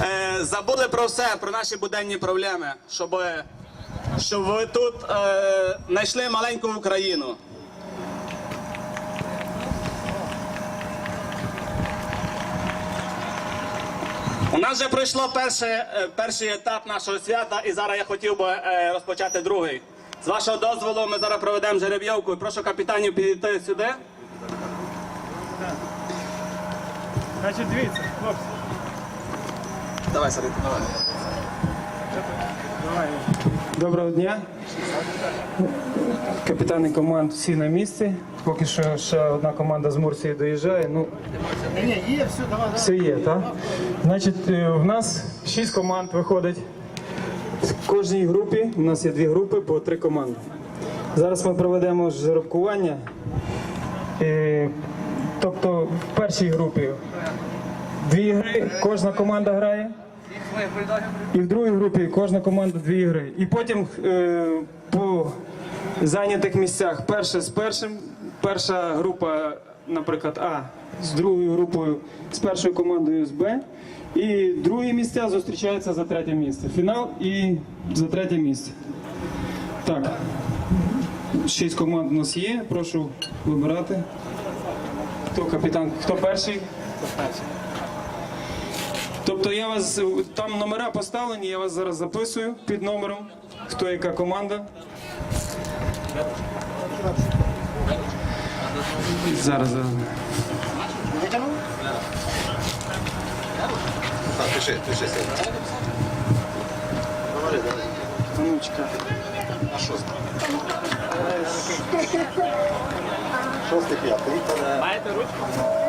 е, забули про все, про наші буденні проблеми, щоб, щоб ви тут е, знайшли маленьку Україну. У нас вже пройшло перше, е, перший етап нашого свята, і зараз я хотів би е, розпочати другий. З вашого дозволу, ми зараз проведемо жеребйовку. Прошу капітанів підійти сюди. Значить, дивіться, хлопці, Давай, Сарик, давай. Доброго дня. Капітани команд всі на місці. Поки що ще одна команда з Мурсії доїжджає. Ну, все є, так? Значить, е, в нас шість команд виходить. В кожній групі у нас є дві групи по три команди. Зараз ми проведемо жеребкування. Е, Тобто в першій групі дві гри, кожна команда грає. І в другій групі кожна команда дві гри. І потім е, по зайнятих місцях перше з першим, перша група, наприклад, А з другою групою, з першою командою з Б. І другі місця зустрічаються за третє місце. Фінал і за третє місце. Так. Шість команд у нас є. Прошу вибирати. Хто капітан? Хто перший? Тобто я вас там номера поставлені, я вас зараз записую під номером. Хто яка команда? Зараз. зараз. Так, пиши, пиши. Говори, давай. А ну, чекай. А шостий? Шостий, п'ятий.